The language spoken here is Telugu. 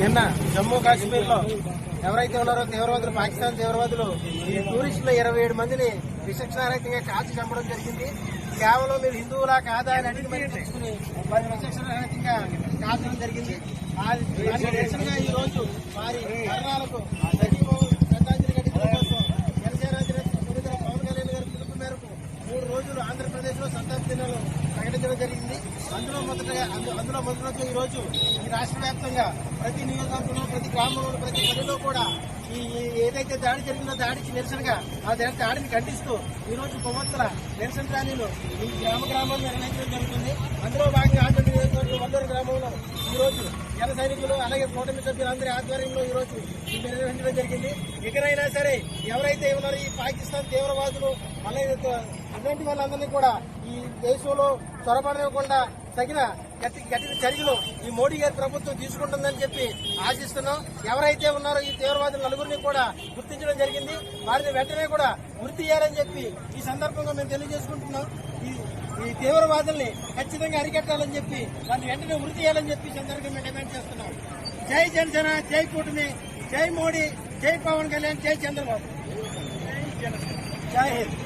నిన్న జమ్మూ కాశ్మీర్లో ఎవరైతే ఉన్నారో తీవ్రవాదులు పాకిస్తాన్ తీవ్రవాదులు ఈ టూరిస్టులు ఇరవై ఏడు మందిని విచక్షణారహితంగా కాల్చి చంపడం జరిగింది. కేవలం మీరు హిందువులా కాదా అని అడిగి మరి తెలుసుకుని వారి విచక్షణారహితంగా కాల్చడం జరిగింది. ఈ రోజు వారి మరణాలకు రోజులు ఆంధ్రప్రదేశ్లో సంతాప దినాలు ప్రకటించడం జరిగింది. అందులో మొదటగా అందులో మొదటి ఈ రోజు ఈ రాష్ట్ర వ్యాప్తంగా ప్రతి నియోజకవర్గంలో ప్రతి గ్రామంలో ప్రతి పల్లెలో కూడా ఈ ఏదైతే దాడి జరిగిందో దాడికి నిరసనగా ఆ దాడిని ఖండిస్తూ ఈ రోజు కొమ్మత్తుల నిరసన ర్యాలీలు ఈ గ్రామ గ్రామాలు నిర్వహించడం జరుగుతుంది. అందులో భాగంగా గ్రామంలో ఈ రోజు జన సైనికులు అలాగే కూటమి సభ్యులందరి ఆధ్వర్యంలో ఈ రోజు నిర్వహించడం జరిగింది. ఇకనైనా సరే ఎవరైతే ఉన్నారో ఈ పాకిస్తాన్ తీవ్రవాదులు అలాగే ఇలాంటి వాళ్ళందరినీ కూడా ఈ దేశంలో త్వరపడనివ్వకుండా తగిన గట్టి గట్టిన చర్యలు ఈ మోడీ గారి ప్రభుత్వం తీసుకుంటుందని చెప్పి ఆశిస్తున్నాం. ఎవరైతే ఉన్నారో ఈ తీవ్రవాదులు నలుగురిని కూడా గుర్తించడం జరిగింది. వారిని వెంటనే కూడా గుర్తు చేయాలని చెప్పి ఈ సందర్భంగా మేము తెలియజేసుకుంటున్నాం. ఈ ఈ తీవ్రవాదుల్ని ఖచ్చితంగా అరికట్టాలని చెప్పి వారిని వెంటనే వృత్తి చేయాలని చెప్పి సందర్భంగా మేము డిమాండ్ చేస్తున్నాం. జై జనసేన జై కూటమి జై మోడీ జై పవన్ కళ్యాణ్ జై చంద్రబాబు. జై హింద్.